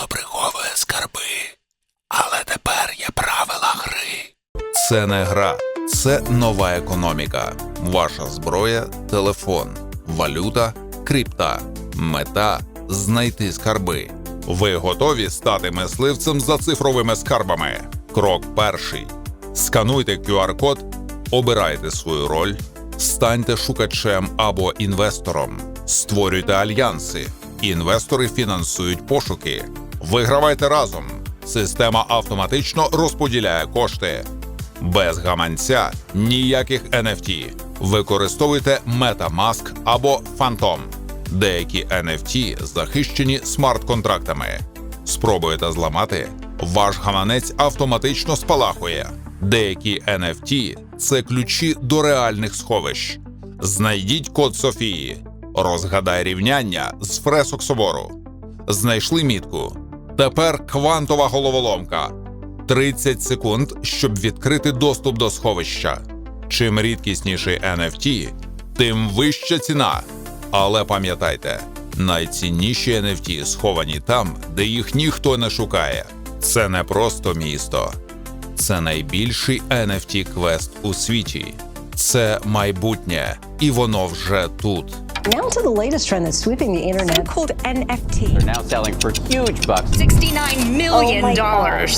просто приховує скарби. Але тепер є правила гри. Це не гра, це нова економіка. Ваша зброя телефон, валюта, крипта. Мета знайти скарби. Ви готові стати мисливцем за цифровими скарбами? Крок перший. Скануйте QR-код, обирайте свою роль, станьте шукачем або інвестором, створюйте альянси. Інвестори фінансують пошуки. Вигравайте разом. Система автоматично розподіляє кошти. Без гаманця ніяких NFT. Використовуйте MetaMask або Phantom. Деякі NFT захищені смарт-контрактами. Спробуєте зламати, ваш гаманець автоматично спалахує. Деякі NFT – це ключі до реальних сховищ. Знайдіть код Софії, розгадай рівняння з фресок собору. Знайшли мітку. Тепер квантова головоломка. 30 секунд, щоб відкрити доступ до сховища. Чим рідкісніший NFT, тим вища ціна. Але пам'ятайте, найцінніші NFT сховані там, де їх ніхто не шукає. Це не просто місто, це найбільший NFT квест у світі. Це майбутнє, і воно вже тут. Now to the latest trend that's sweeping the internet. called NFT. They're now selling for huge bucks. $69 million. Oh my God.